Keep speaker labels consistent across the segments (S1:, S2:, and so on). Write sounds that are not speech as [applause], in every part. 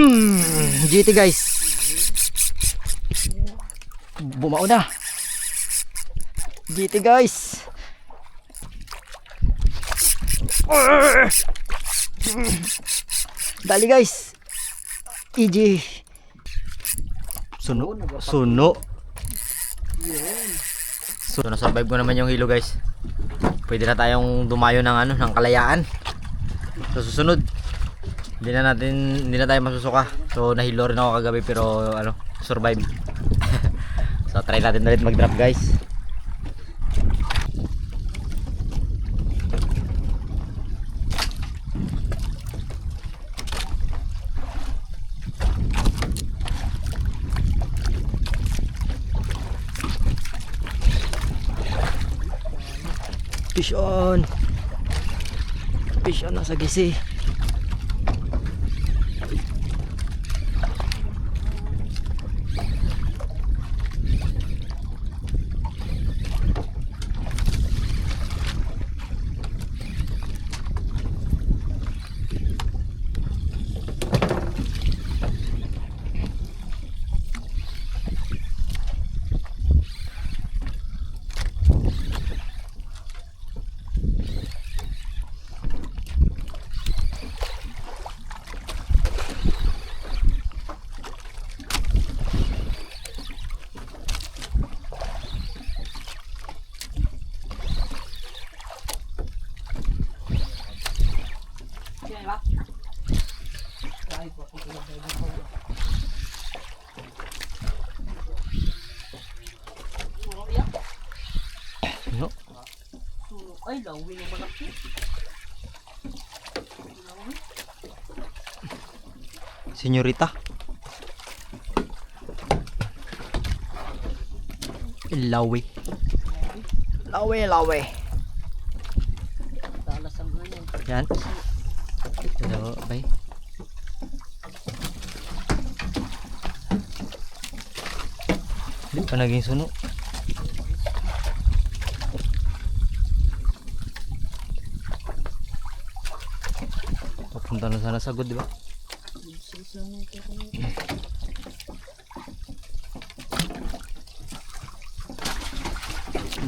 S1: Hmm, GT guys. Bumao na. GT guys. Dali guys. EG. Suno. Suno. So, na-survive ko naman yung hilo guys. Pwede na tayong dumayo ng ano, ng kalayaan. Sa susunod, hindi na natin, hindi na tayo masusuka. So, nahilo rin ako kagabi pero ano, survive. [laughs] so, try natin ulit mag-drop guys. Fish on. Fish on nasa gisi. No.
S2: Ay, lawin yung malaki.
S1: Senyorita. Lawi. Lawi, lawi.
S2: Talas ang ano.
S1: Yan. Hello, bay. Hindi pa naging suno. Papunta na sana sagod, di ba?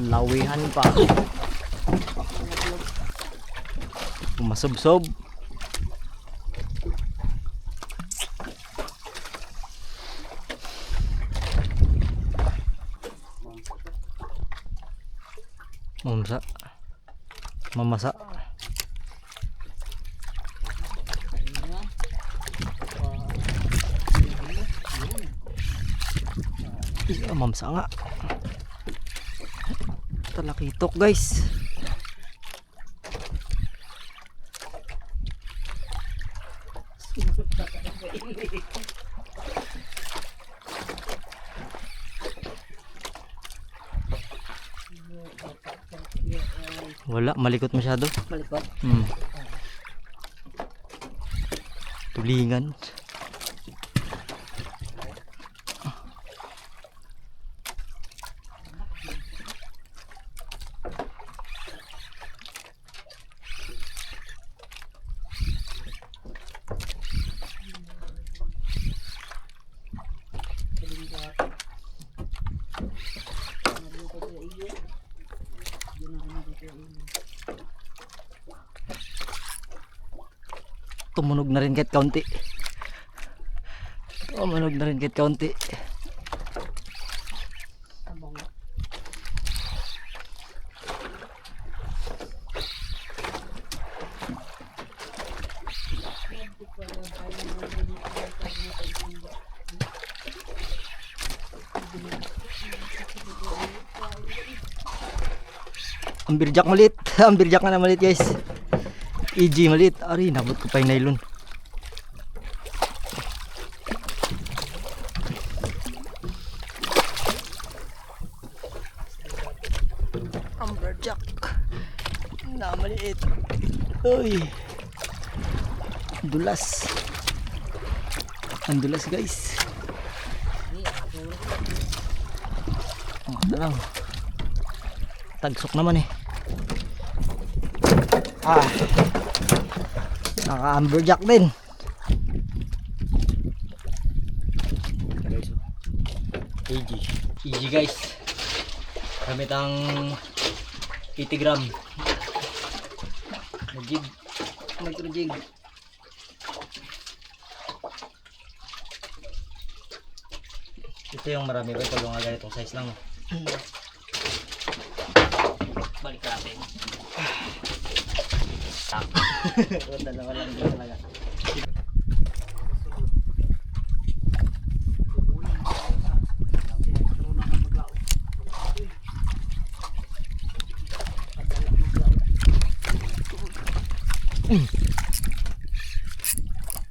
S1: Lawihan pa. Masubsob. Iya, mamsa nga. Talakitok guys. Wala, malikot masyado.
S2: Malikot.
S1: Hmm. Tulingan. Na kahit kaunti. Tumunog na rin kahit kaunti. Ang birjak malit. [laughs] Ang birjak na malit guys. EG malit. Ari, nabot ko pa yung nylon. dulas. Ang dulas guys. Oh dalaw tagsok naman eh. Ah. Naka amberjack din. Easy. Easy guys. Gamit ang 80 gram. Nag-jig. Jig. Ito yung marami ba? Ito yung mga ganitong size lang.
S2: Balik natin.
S1: Dalawa lang din talaga.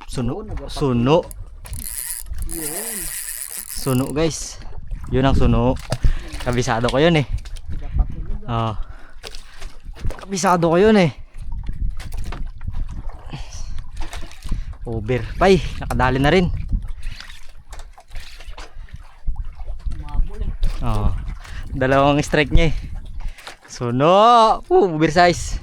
S1: Suno. Suno. Suno guys. Yun ang suno. Kabisado ko yun eh. Ah. Kabisado ko yun eh. Over. Pay, nakadali na rin. Oo. Dalawang strike niya eh. Suno! Uh, oversize.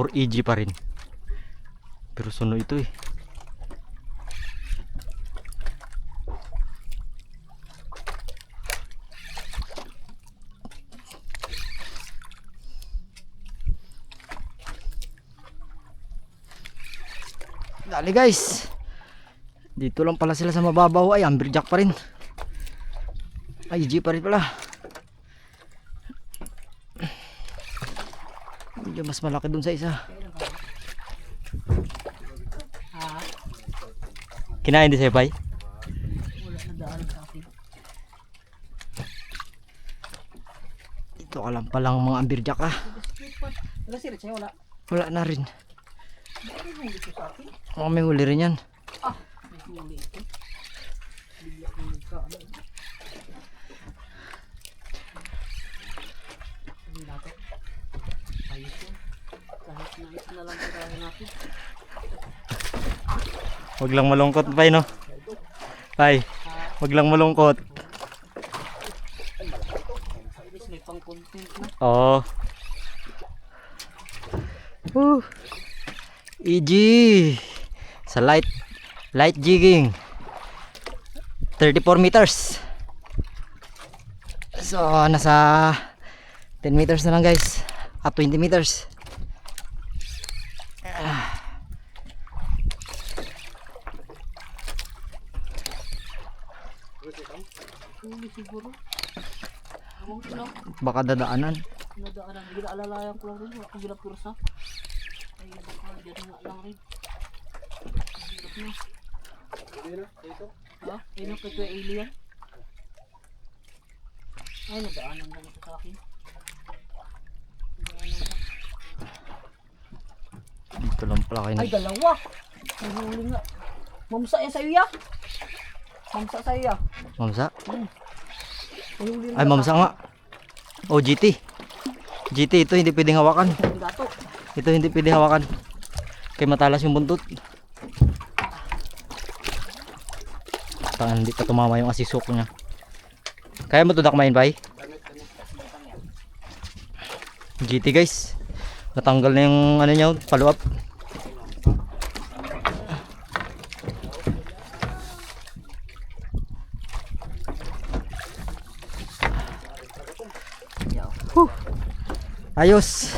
S1: Or EG pa rin. Pero suno ito eh. Dali guys. Dito lang pala sila sa mababaw ay amberjack pa rin. Ay G pa rin pala. Medyo mas malaki dun sa isa. Kinain din sa'yo, Pai? Ito ka lang palang mga amberjack ah.
S2: Wala si Richie, wala.
S1: Wala na rin.
S2: Yung?
S1: Mga may huli rin yan.
S2: Ah, may huli ito. Bigla ko nagkaano. Sabi natin. Ayos yun. Kahit na isa na lang
S1: Huwag lang malungkot, Pai, no? Pai, huwag lang malungkot.
S2: May pang content na.
S1: Oo. Woo. EG sa light light jigging 34 meters so nasa 10 meters na lang guys at 20 meters
S2: Huli siguro. Ewan ko lang.
S1: Baka dadaanan
S2: Nadaanan. Ginaalalayan ko lang rin. Wala akong ginapursa. Ay, baka dyan nga lang rin. Hirap na. Ayun ang kay Kuya Alien. Ay, nadaanan lang ito sa akin.
S1: Dito lang pala kayo
S2: Ay, dalawa! May huli nga. Mamsa yan sa iya. Mamsa sa iya.
S1: mamsa
S2: May huli
S1: ay mamsa nga oh GT GT ito hindi pwedeng hawakan. Ito hindi pwedeng hawakan. Kay matalas yung buntot. Tangan hindi pa tumama yung asisok niya. Kaya mo to dakmain bay? GT guys. Natanggal na yung ano niya follow up ayos.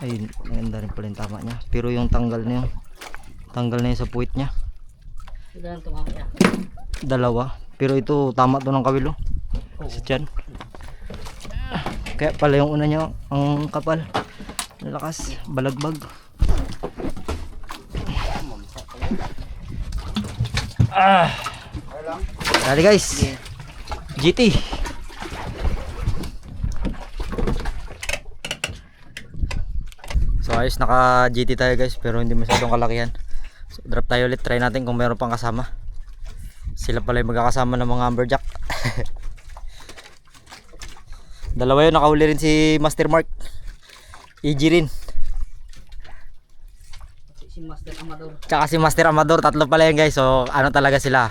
S1: Ayun maganda rin pala yung tama niya. Pero yung tanggal niya tanggal na yun sa puwit niya. Dalawa. Pero ito tama to ng kawilo. Sa tiyan kaya pala yung una niya ang kapal. Lakas balagbag. Ah. Dali guys. GT so ayos naka GT tayo guys pero hindi masyadong kalakihan. So, drop tayo ulit. Try natin kung meron pang kasama. Sila pala yung magkakasama ng mga amberjack [laughs] Dalawa yun, nakahuli rin si Master Mark. EG rin.
S2: Si Master Amador.
S1: Tsaka si Master Amador, tatlo pala yan guys. So ano talaga sila.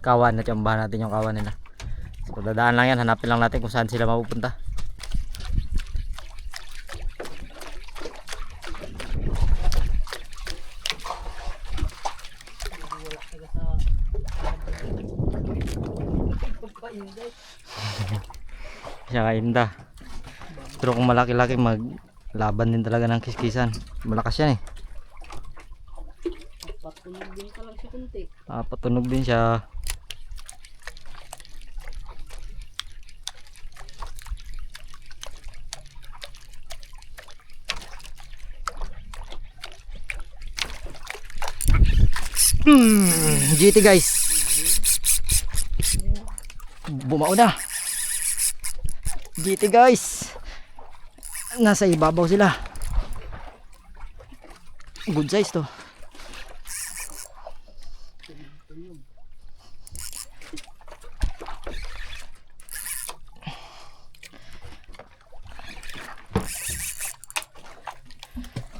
S1: Kawan, natsambahan natin yung kawan nila. So dadaan lang yan, hanapin lang natin kung saan sila mapupunta. Siya kainda. Pero kung malaki-laki mag laban din talaga ng kiskisan. Malakas yan eh.
S2: Patunog din ka lang si Kunti.
S1: Ah, patunog din siya. Hmm, GT guys. Bumao na. GT guys. Nasa ibabaw sila. Good size to.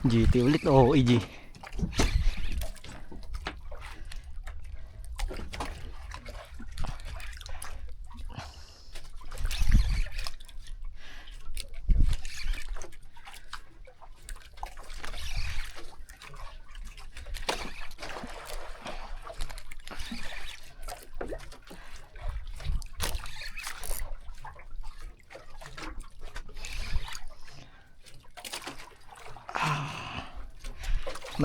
S1: GT ulit o EG.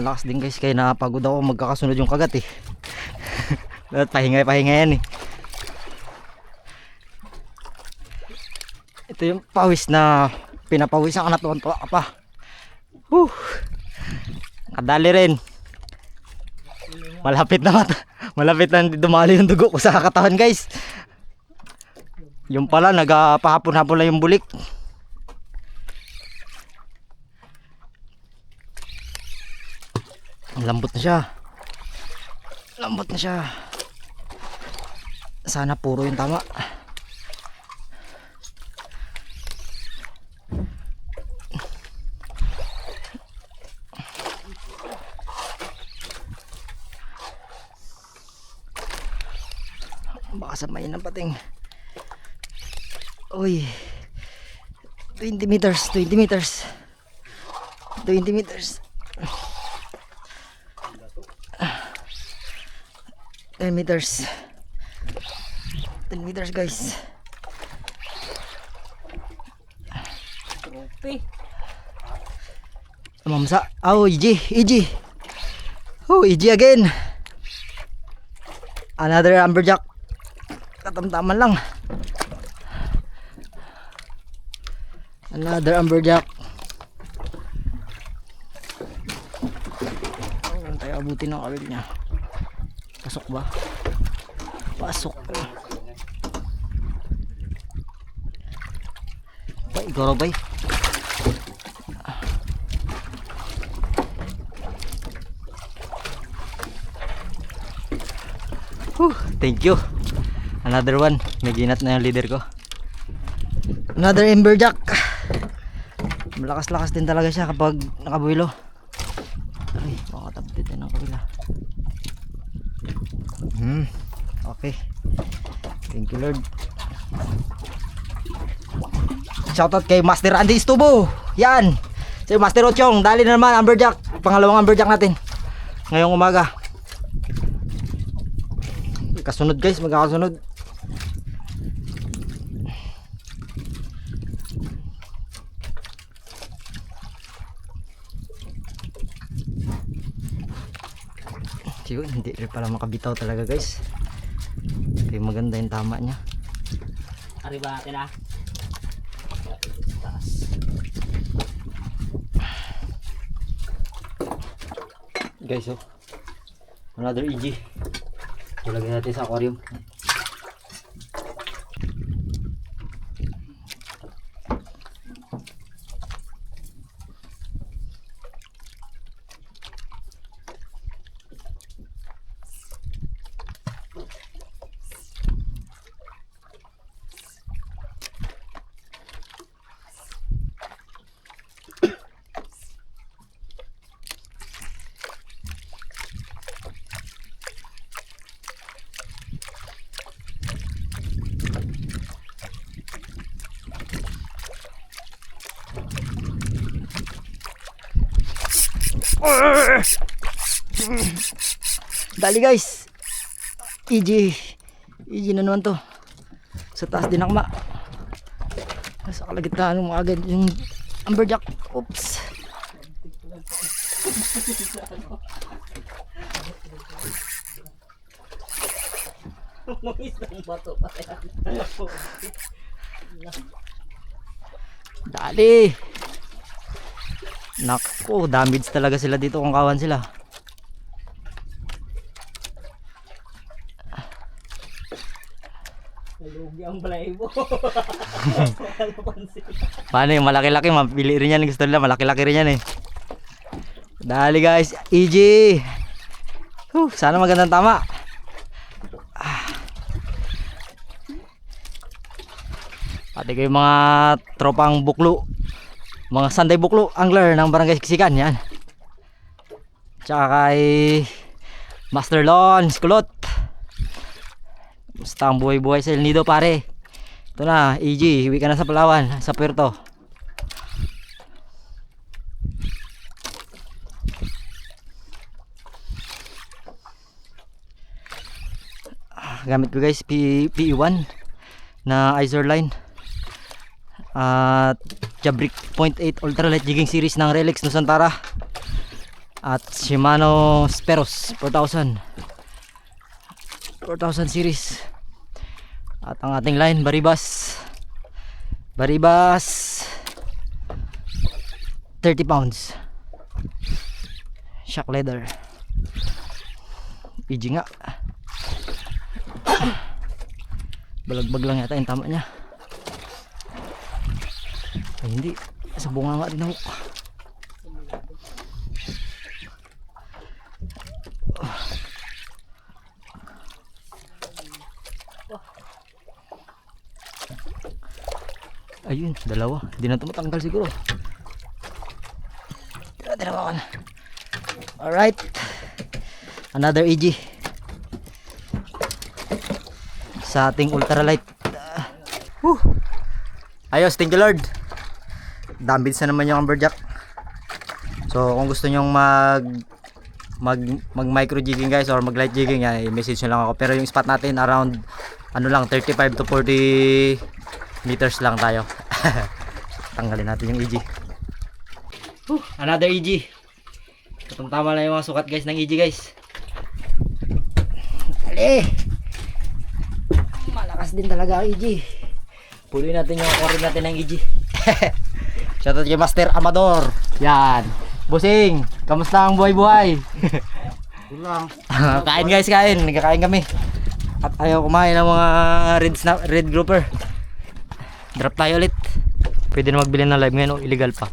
S1: Malakas din guys kaya napagod ako magkakasunod yung kagat eh. [laughs] Dapat pahingay pahingay yan eh. Ito yung pawis na pinapawis ang anatuan to pa. Whew. Kadali rin. Malapit na mat- [laughs] malapit na dumali yung dugo ko sa katawan guys. Yung pala nagpahapon-hapon lang yung bulik. Lambot na siya. Lambot na siya. Sana puro yung tama. Baka samayin ng pating. Uy. 20 meters, 20 meters. 20 meters. 10 meters 10 meters guys.
S2: Trope.
S1: mamsa. Oh EG EG oh EG again. Another amberjack katamtaman lang. Another amberjack oh, tayo abutin ng kawil niya pasok ba pasok bay goro bay Whew, thank you. Another one. May ginat na yung leader ko. Another amberjack. Malakas-lakas din talaga siya kapag nakabuilo. Ay, makatabdid na ng kabila. Hmm. Okay. Thank you Lord. Shoutout kay Master Andy Stubo. Yan. Si Master Ochong. Dali na naman amberjack. Pangalawang amberjack natin. Ngayong umaga. Kasunod guys, magkakasunod. Siguro hindi rin pala makabitaw talaga guys. Kaya maganda yung tama niya.
S2: Arriba natin ah.
S1: Guys oh. Another EG. Ilagay natin sa aquarium. Dali guys. EG. EG na naman to. Sa taas din akma. Sa kalagitnaan mo agad yung amberjack. Oops. Dali. Nako, damage talaga sila dito kung kawan sila.
S2: Nalugi ang balay mo. Wala pansin.
S1: Paano yung malaki-laki, mapili rin yan. Gusto nila, malaki-laki rin yan eh. Dali guys, EG. Huh, sana magandang tama. Ah. Pati kayo mga tropang buklo. Mga Sunday buklo, angler ng barangay Siksikan, yan. Tsaka kay Master Lon, Skulot. Basta ang buhay-buhay sa Nido pare. Ito na, EG, hiwi ka na sa Palawan, sa Puerto. Ah, Gamit ko guys, P PE1 na Iser line. At Jabrick .8 Ultralight Jigging Series ng Relics Nusantara. At Shimano Speros 4000. 4000 series. At ang ating line, Baribas. Baribas. 30 pounds. Shock leather. PG nga. [coughs] Balagbag lang yata yung tama niya. Ay hindi. Sa bunga nga din ako. Ayun, dalawa. Hindi na ito matanggal siguro. Grabe naman. Alright. Another EG. Sa ating ultralight. Uh, Ayos, thank you Lord. Damage na naman yung amberjack. So kung gusto nyong mag mag mag micro jigging guys or mag light jigging yan, i-message nyo lang ako. Pero yung spot natin around ano lang 35 to 40 meters lang tayo. [laughs] Tanggalin natin yung EG. Whew, another EG. Itong tama lang yung mga sukat guys ng EG guys. Dali! Malakas din talaga ang EG. Puloy natin yung orin natin ng EG. [laughs] Shoutout kay Master Amador. Yan. Busing, kamusta ang buhay-buhay?
S2: Kulang. [laughs]
S1: kain guys, kain. Nagkakain kami. At ayaw kumain ng mga red snap, red grouper. Drop tayo ulit. Pwede na magbili ng live ngayon o illegal pa.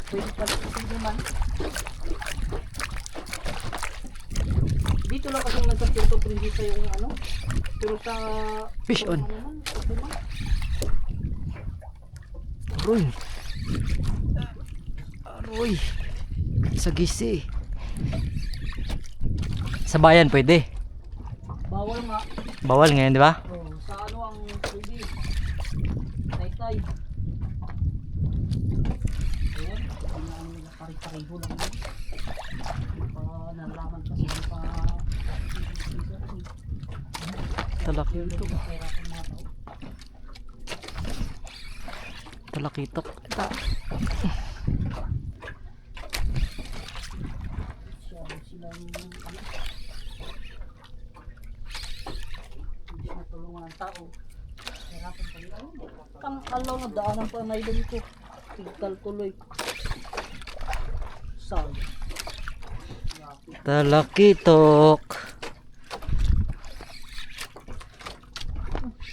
S2: Dito lang kasi nagkapito kung dito yung ano. Pero sa
S1: Fish on.
S2: ano
S1: Aroy. Sa gisi. Sa bayan pwede.
S2: Bawal nga.
S1: Bawal ngayon, di ba?
S2: Oh, sa ano ang pwede. Taytay. Ayan. Nila pare-pareho lang yun. Pa nalaman kasi pa na tao.
S1: Talakitok. Ito.
S2: Masyado silang ano. Hindi ang tao. Hirapan pa nila. Ang alaw na daanan pa na ilong ko. Tigtal tuloy. Saan?
S1: Talakitok.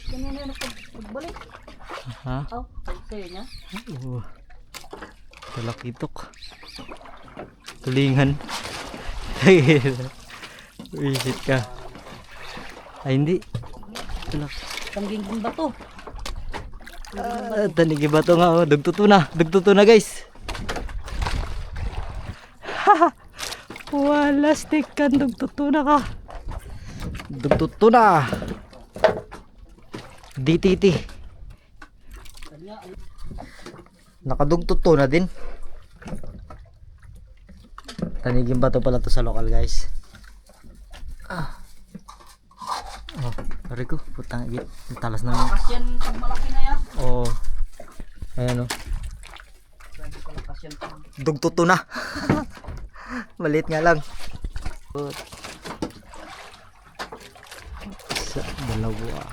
S2: Kanina na pag pagbalik.
S1: Ha?
S2: Oh, sa'yo niya.
S1: Oo. Talakitok. Tulingan. [laughs] Visit ka. Ay hindi. Talak.
S2: Tangging din ba to?
S1: Ah, tanigi ba ito nga? Oh. Dugtuto na. Dugtuto na guys. Wala stick kan. Dugtuto na ka. Dugtuto na. DTT. Nakadugtuto na din. Taniging bato pala to sa local guys. Ah. Oh, pare ko, putang git. Talas na.
S2: Malakas yan pag malaki na yan.
S1: Oh. Ayan oh.
S2: Kalakas yan.
S1: Dugtuto na. [laughs] Maliit nga lang. Isa, dalawa.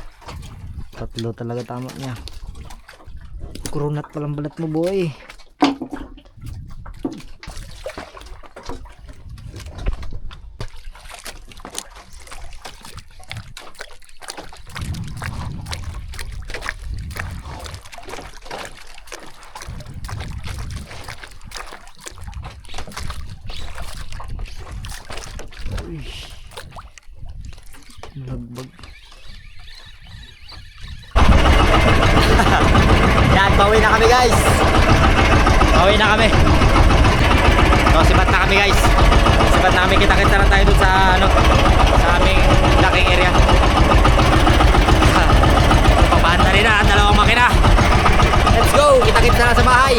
S1: Tatlo talaga tama niya. Kurunat palang balat mo boy. at namin kita-kita na tayo dun sa ano sa aming laking area. [laughs] Papahanda rin na dalawang makina. Let's go! Kita-kita na sa bahay.